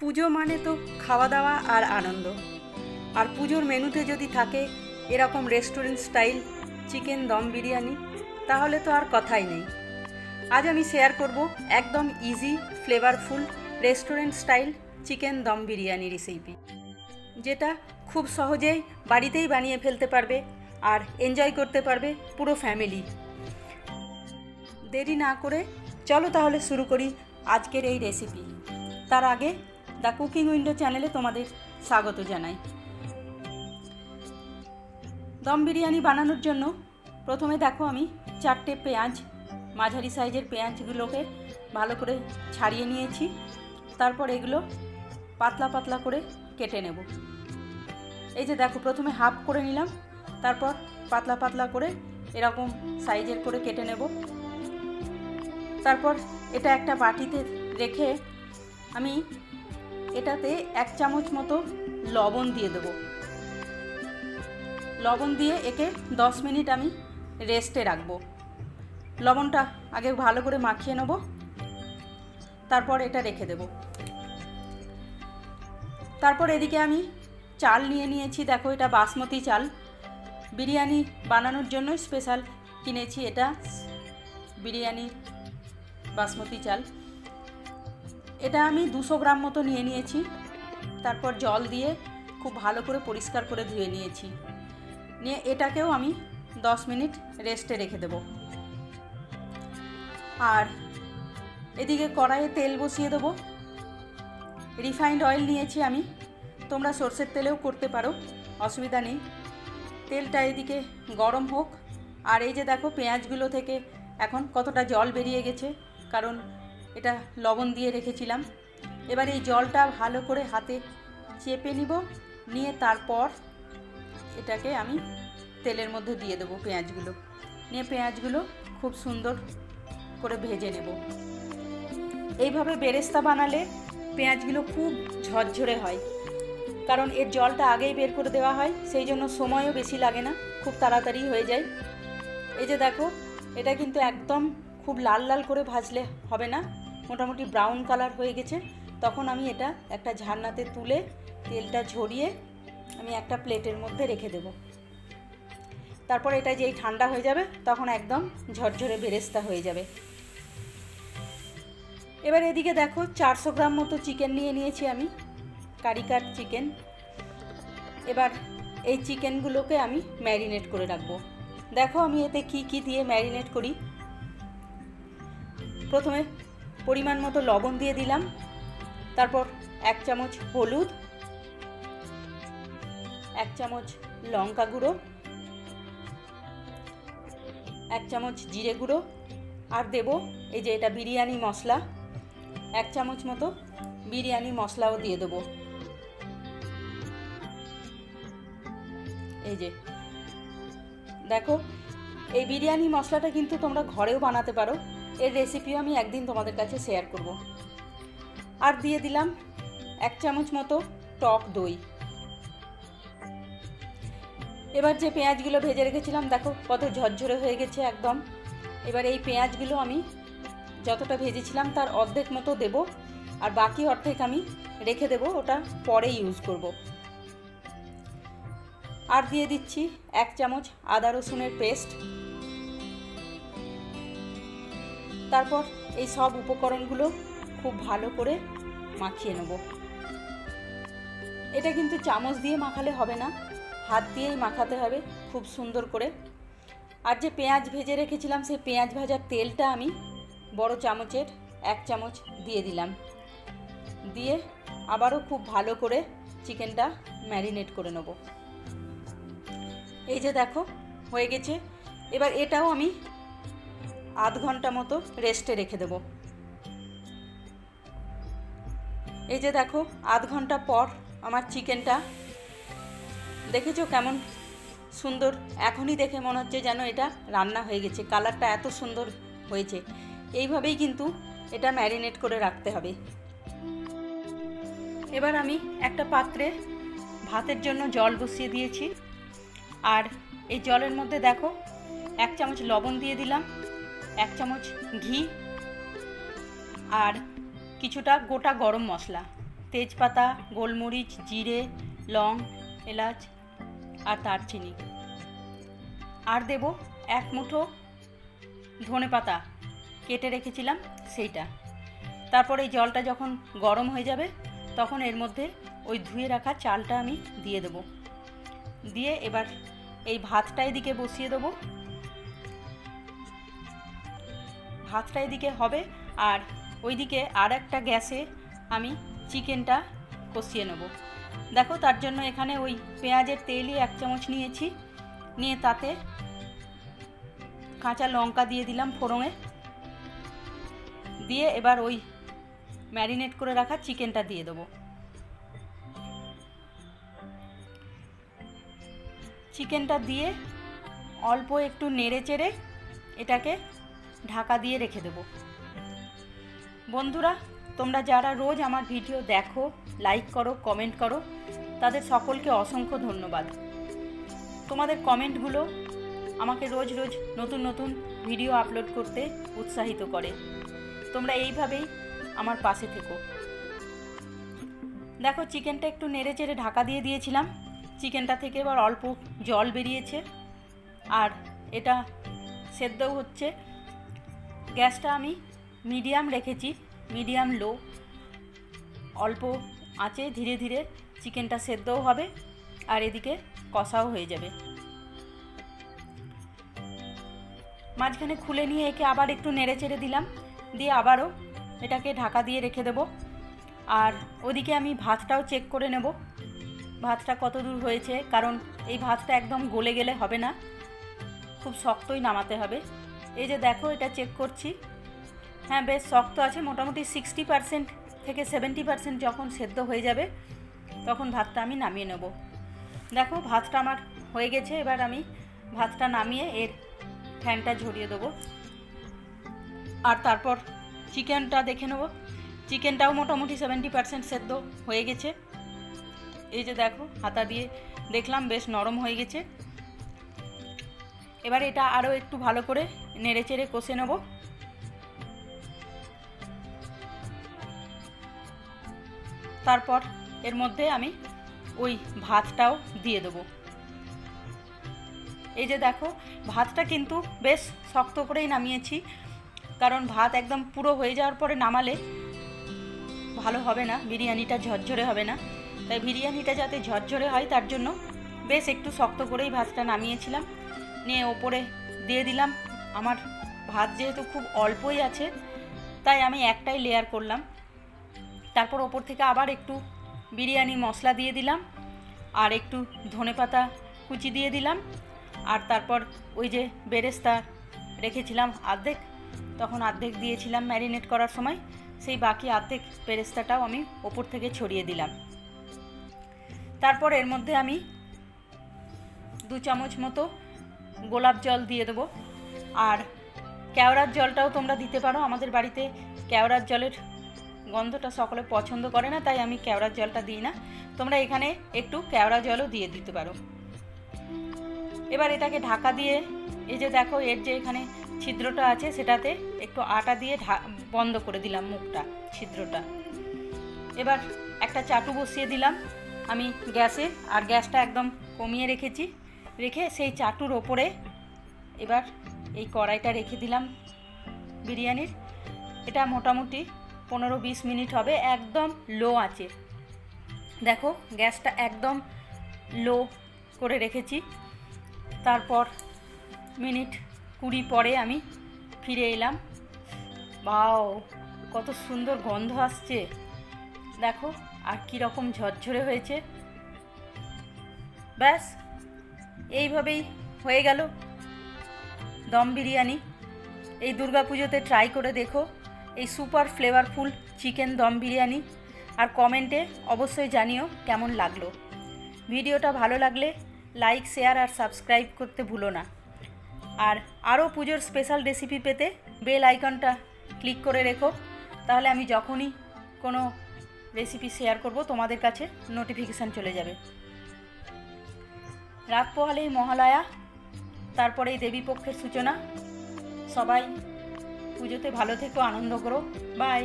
পুজো মানে তো খাওয়া দাওয়া আর আনন্দ। আর পুজোর মেনুতে যদি থাকে এরকম restaurant style chicken dum biryani, তাহলে তো আর কথাই নেই। আজ আমি শেয়ার করব একদম easy flavourful restaurant style chicken dum biryani recipe যেটা খুব সহজেই বাড়িতেই বানিয়ে ফেলতে পারবে আর এনজয় করতে পারবে পুরো ফ্যামিলি দেরি না করে চলো তাহলে শুরু করি আজকের এই রেসিপি তার আগে দ্য কুকিং উইন্ডো চ্যানেলে তোমাদের স্বাগত জানাই। দম বিরিয়ানি বানানোর জন্য প্রথমে দেখো আমি চারটে পেঁয়াজ, মাঝারি সাইজের পেঁয়াজগুলোকে ভালো করে ছাড়িয়ে নিয়েছি। তারপর এগুলো পাতলা পাতলা করে কেটে নেব। এই যে দেখো, প্রথমে হাফ করে নিলাম, তারপর পাতলা পাতলা করে এরকম সাইজের করে কেটে নেব। তারপর এটা একটা বাটিতে রেখে আমি এটাতে এক চামচ মতো লবণ দিয়ে দেবো। লবণ দিয়ে একে দশ মিনিট আমি রেস্টে রাখব। লবণটা আগে ভালো করে মাখিয়ে নেব। তারপর এটা রেখে দেব। তারপর এদিকে আমি চাল নিয়ে নিয়েছি। দেখো এটা বাসমতি চাল। বিরিয়ানি বানানোর জন্য স্পেশাল কিনেছি এটা। বিরিয়ানি, বাসমতি চাল। এটা আমি দুশো গ্রাম মতো নিয়ে নিয়েছি। তারপর জল দিয়ে খুব ভালো করে পরিষ্কার করে ধুয়ে নিয়েছি। নিয়ে এটাকেও আমি দশ মিনিট রেস্টে রেখে দেব। আর এদিকে কড়াইয়ে তেল বসিয়ে দেবো। রিফাইন্ড অয়েল নিয়েছি আমি। তোমরা সর্ষের তেলেও করতে পারো, অসুবিধা নেই। তেলটা এদিকে গরম হোক। আর এই যে দেখো পেঁয়াজগুলো থেকে এখন কতটা জল বেরিয়ে গেছে, কারণ এটা লবণ দিয়ে রেখেছিলাম। এবার এই জলটা ভালো করে হাতে চেপে নিব। নিয়ে তারপর এটাকে আমি তেলের মধ্যে দিয়ে দেবো পেঁয়াজগুলো। নিয়ে পেঁয়াজগুলো খুব সুন্দর করে ভেজে নেব। এইভাবে বেরেস্তা বানালে পেঁয়াজগুলো খুব ঝরঝরে হয়। কারণ এর জলটা আগেই বের করে দেওয়া হয়, সেই জন্য সময়ও বেশি লাগে না, খুব তাড়াতাড়ি হয়ে যায়। এই যে দেখো, এটা কিন্তু একদম খুব লাল লাল করে ভাজলে হবে না। মোটামুটি ব্রাউন কালার হয়ে গেছে, তখন আমি এটা একটা ঝান্নাতে তুলে তেলটা ঝরিয়ে আমি একটা প্লেটের মধ্যে রেখে দেব। তারপর এটা যেই ঠান্ডা হয়ে যাবে, তখন একদম ঝরঝরে বেরেস্তা হয়ে যাবে। এবার এদিকে দেখো, চারশো গ্রাম মতো চিকেন নিয়ে নিয়েছি আমি কারি কাট চিকেন এবার এই চিকেনগুলোকে আমি ম্যারিনেট করে রাখব। দেখো আমি এতে কি কি দিয়ে ম্যারিনেট করি। প্রথমে পরিমাণ মতো লবণ দিয়ে দিলাম। তারপর এক চামচ হলুদ, এক চামচ লঙ্কা গুঁড়ো, এক চামচ জিরে গুঁড়ো, আর দেব এই যে এটা বিরিয়ানি মশলা। এক চামচ মতো বিরিয়ানি মশলাও দিয়ে দেবো। এই যে, দেখো, এই বিরিয়ানি মশলাটা কিন্তু তোমরা ঘরেও বানাতে পারো। এর রেসিপিও আমি একদিন তোমাদের কাছে শেয়ার করব। আর দিয়ে দিলাম এক চামচ মতো টক দই। এবার যে পেঁয়াজগুলো ভেজে রেখেছিলাম, দেখো কত ঝরঝরে হয়ে গেছে একদম। এবার এই পেঁয়াজগুলো আমি যতটা ভেজেছিলাম তার অর্ধেক মতো দেব, আর বাকি অর্ধেক আমি রেখে দেব, ওটা পরে ইউজ করব। আর দিয়ে দিচ্ছি এক চামচ আদা রসুনের পেস্ট তারপর এই সব উপকরণগুলো খুব ভালো করে মাখিয়ে নেব। এটা কিন্তু চামচ দিয়ে মাখালে হবে না, হাত দিয়েই মাখাতে হবে খুব সুন্দর করে। আর যে পেঁয়াজ ভেজে রেখেছিলাম, সেই পেঁয়াজ ভাজার তেলটা আমি বড় চামচের এক চামচ দিয়ে দিলাম। দিয়ে আবারও খুব ভালো করে চিকেনটা ম্যারিনেট করে নেব। এই যে দেখো, হয়ে গেছে। এবার এটাও আমি আধ ঘণ্টা মতো রেস্টে রেখে দেব। এই যে দেখো, আধ ঘণ্টা পর আমার চিকেনটা। দেখেছ কেমন সুন্দর? এখনই দেখে মনে হচ্ছে যেন এটা রান্না হয়ে গেছে কালারটা এত সুন্দর হয়েছে। এইভাবেই কিন্তু এটা ম্যারিনেট করে রাখতে হবে। এবার আমি একটা পাত্রে ভাতের জন্য জল বসিয়ে দিয়েছি। আর এই জলের মধ্যে দেখো, এক চামচ লবণ দিয়ে দিলাম। এক চামচ ঘি আর কিছুটা গোটা গরম মশলা। তেজপাতা, গোলমরিচ, জিরে, লং, এলাচ আর দারচিনি। আর দেব এক মুঠো ধনে পাতা। কেটে রেখেছিলাম সেইটা। তারপর এই জলটা যখন গরম হয়ে যাবে, তখন এর মধ্যে ওই ধুয়ে রাখা চালটা আমি দিয়ে দেবো। দিয়ে এবার এই ভাতটা এদিকে বসিয়ে দেবো। ভাতটা এদিকে হবে আর ওইদিকে আর একটা গ্যাসে আমি চিকেনটা কষিয়ে নেব। দেখো তার জন্য এখানে ওই পেঁয়াজের তেলই এক চামচ নিয়েছি। নিয়ে তাতে কাঁচা লঙ্কা দিয়ে দিলাম ফোড়ঙে দিয়ে এবার ওই ম্যারিনেট করে রাখা চিকেনটা দিয়ে দেবো। চিকেনটা দিয়ে অল্প একটু নেড়ে চেড়ে এটাকে ঢাকা দিয়ে রেখে দেবো। বন্ধুরা, তোমরা যারা রোজ আমার ভিডিও দেখো লাইক করো কমেন্ট করো, তাদের সকলকে অসংখ্য ধন্যবাদ। তোমাদের কমেন্টগুলো আমাকে রোজ রোজ নতুন নতুন ভিডিও আপলোড করতে উৎসাহিত করে। তোমরা এইভাবেই আমার পাশে থেকো। দেখো চিকেনটা একটু নেড়ে চেড়ে ঢাকা দিয়ে দিয়েছিলাম। চিকেনটা থেকে এবার অল্প জল বেরিয়েছে। আর এটা সেদ্ধও হচ্ছে। গ্যাসটা আমি মিডিয়াম রেখেছি, মিডিয়াম লো। অল্প আঁচে ধীরে ধীরে চিকেনটা সেদ্ধও হবে আর এদিকে কষাও হয়ে যাবে। মাঝখানে খুলে নিয়ে একে আবার একটু নেড়ে চেড়ে দিলাম, দিয়ে আবারও এটাকে ঢাকা দিয়ে রেখে দেবো। আর ওদিকে আমি ভাতটাও চেক করে নেব, ভাতটা কত দূর হয়েছে, কারণ এই ভাতটা একদম গলে গেলে হবে না। খুব শক্তই নামাতে হবে। এই যে দেখো, এটা চেক করছি। হ্যাঁ বেশ শক্ত আছে, মোটামুটি সিক্সটি পারসেন্ট থেকে সেভেন্টি পারসেন্ট যখন সেদ্ধ হয়ে যাবে, তখন ভাতটা আমি নামিয়ে নেব। দেখো, ভাতটা আমার হয়ে গেছে, এবার আমি ভাতটা নামিয়ে এর ফ্যানটা ঝরিয়ে দেবো। আর তারপর চিকেনটা দেখে নেব। চিকেনটাও মোটামুটি সেভেন্টি পারসেন্ট সেদ্ধ হয়ে গেছে। এই যে দেখো, হাতা দিয়ে দেখলাম বেশ নরম হয়ে গেছে। এবার এটা আরও একটু ভালো করে নেড়ে চেড়ে কষে নেব। তারপর এর মধ্যে আমি ওই ভাতটাও দিয়ে দেবো। এই যে দেখো, ভাতটা কিন্তু বেশ শক্ত করেই নামিয়েছি, কারণ ভাত একদম পুরো হয়ে যাওয়ার পরে নামালে ভালো হবে না, বিরিয়ানিটা ঝরঝরে হবে না। তাই বিরিয়ানিটা যাতে ঝরঝরে হয়, তার জন্য বেশ একটু শক্ত করেই ভাতটা নামিয়েছিলাম। নিয়ে ওপরে দিয়ে দিলাম। আমার ভাত যেহেতু খুব অল্পই আছে, তাই আমি একটাই লেয়ার করলাম। তারপর ওপর থেকে আবার একটু বিরিয়ানি মশলা দিয়ে দিলাম, আর একটু ধনেপাতা কুচি দিয়ে দিলাম, আর তারপর ওই যে বেরেস্তা রেখেছিলাম অর্ধেক তখন অর্ধেক দিয়েছিলাম ম্যারিনেট করার সময়, সেই বাকি অর্ধেক বেরেস্তাটাও আমি ওপর থেকে ছড়িয়ে দিলাম। তারপর এর মধ্যে আমি দু চামচ মতো গোলাপ জল দিয়ে দেবো। আর কেওড়ার জলটাও তোমরা দিতে পারো আমাদের বাড়িতে। কেওড়ার জলের গন্ধটা সকলে পছন্দ করে না, তাই আমি কেওড়ার জলটা দিই না। তোমরা এখানে একটু কেওড়া জলও দিয়ে দিতে পারো। এবার এটাকে ঢাকা দিয়ে, এই যে দেখো, এর যে এখানে ছিদ্রটা আছে, সেটাতে একটু আটা দিয়ে বন্ধ করে দিলাম মুখটা, ছিদ্রটা। এবার একটা চাটু বসিয়ে দিলাম আমি গ্যাসে, আর গ্যাসটা একদম কমিয়ে রেখেছি। রেখে সেই চাটুর ওপরে এবার এই কড়াইটা রেখে দিলাম বিরিয়ানির। এটা মোটামুটি পনেরো বিশ মিনিট হবে, একদম লো আছে দেখো, গ্যাসটা একদম লো করে রেখেছি। তারপর মিনিট কুড়ি পরে আমি ফিরে এলাম। বাও কত সুন্দর গন্ধ আসছে। দেখো, আর কী রকম ঝরঝরে হয়েছে। ব্যাস, এইভাবেই হয়ে গেল। দম বিরিয়ানি। এই দুর্গাপুজোতে ট্রাই করে দেখো। এই super flavourful chicken dum biryani. আর কমেন্টে অবশ্যই জানিও কেমন লাগল। ভিডিওটা ভালো লাগলে লাইক শেয়ার আর সাবস্ক্রাইব করতে ভুলো না। আর আরও পুজোর স্পেশাল রেসিপি পেতে বেল আইকনটা ক্লিক করে রেখো। তাহলে আমি যখনই কোনো রেসিপি শেয়ার করব, তোমাদের কাছে নোটিফিকেশান চলে যাবে। রাত পোহালেই মহালয়া। তারপরেই দেবীপক্ষের সূচনা। সবাই পুজোতে ভালো থেকো আনন্দ করো। বাই